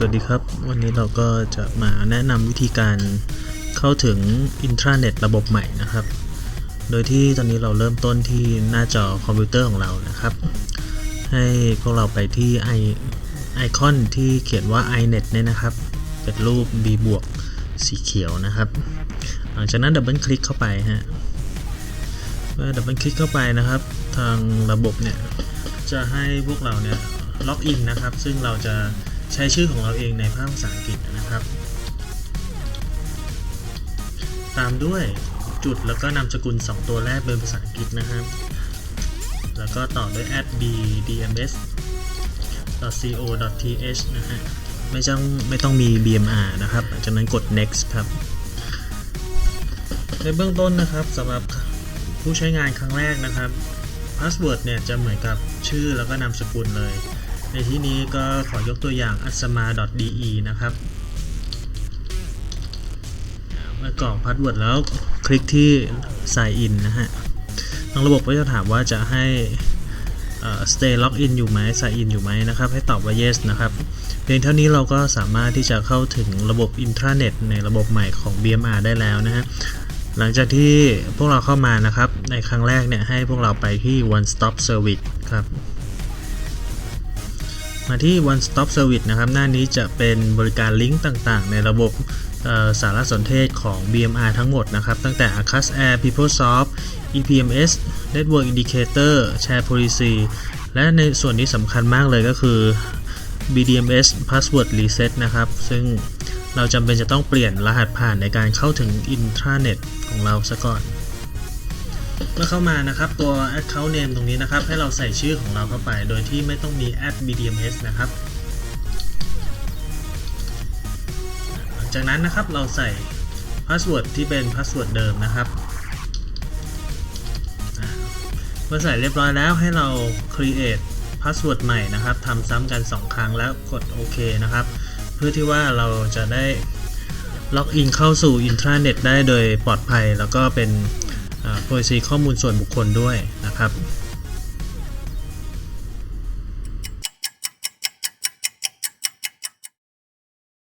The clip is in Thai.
สวัสดีครับ วันนี้เราก็จะมาแนะนำวิธีการเข้าถึงอินทราเน็ตระบบใหม่นะครับ โดยที่ตอนนี้เราเริ่มต้นที่หน้าจอคอมพิวเตอร์ของเรานะครับ ให้พวกเราไปที่ไอไอคอนที่เขียนว่า iNet เนี่ยนะครับ เป็นรูป B บวกสีเขียวนะครับ หลังจากนั้นดับเบิลคลิกเข้าไปฮะเมื่อดับเบิลคลิกเข้าไปนะครับ ทางระบบเนี่ยจะให้พวกเราเนี่ยล็อกอินนะครับ ซึ่งเราจะ ใช้ชื่อของเราเองในภาคภาษาอังกฤษนะครับ ตามด้วยจุดแล้วก็นามสกุล 2 ตัวแรกเป็นภาษาอังกฤษนะครับ แล้วก็ต่อด้วย at bdms co th นะฮะไม่ต้องไม่ต้องมี bmr นะครับหลังจากนั้นกด next ครับ ในเบื้องต้นนะครับสำหรับผู้ใช้งานครั้งแรกนะครับพาสเวิร์ดเนี่ยจะเหมือนกับชื่อแล้วก็นามสกุลเลย ในที่นี้ก็ขอยกตัวอย่าง asma.de นะครับ เมื่อกรอกพาสเวิร์ดแล้วคลิกที่ sign in นะฮะ ทางระบบก็จะถามว่าจะให้เอ่อ stay log in อยู่ไหม sign in อยู่ไหมนะครับ ให้ตอบว่า yes นะครับ เพียงเท่านี้เราก็สามารถที่จะเข้าถึงระบบ intranet ในระบบใหม่ของ BMR ได้แล้วนะฮะหลังจากที่พวกเราเข้ามานะครับ ในครั้งแรกเนี่ยให้พวกเราไปที่ one stop service ครับ มาที่ one stop service นะครับ หน้านี้จะเป็นบริการลิงก์ต่างๆ ในระบบสารสนเทศของ BMR ทั้งหมดนะครับ ตั้งแต่ Acas Air PeopleSoft EPMS Network Indicator Share Policy และในส่วนนี้สำคัญมากเลยก็คือ BDMS Password Reset นะครับ ซึ่งเราจำเป็นจะต้องเปลี่ยนรหัสผ่านในการเข้าถึง intranet ของเราซะก่อน เมื่อเข้ามานะครับตัว account name ตรงนี้นะครับ ให้เราใส่ชื่อของเราเข้าไป โดยที่ไม่ต้องมี @bdms นะครับ หลังจากนั้นนะครับเราใส่พาสเวิร์ดที่เป็นพาสเวิร์ดเดิมนะครับเมื่อใส่เรียบร้อยแล้วให้เรา create พาสเวิร์ดใหม่นะครับทำซ้ำกัน 2 ครั้งแล้วกดโอเคนะครับ เพื่อที่ว่าเราจะได้ล็อกอินเข้าสู่อินทราเน็ตได้โดยปลอดภัยแล้วก็เป็น โพลิซีข้อมูลส่วนบุคคลด้วยนะครับ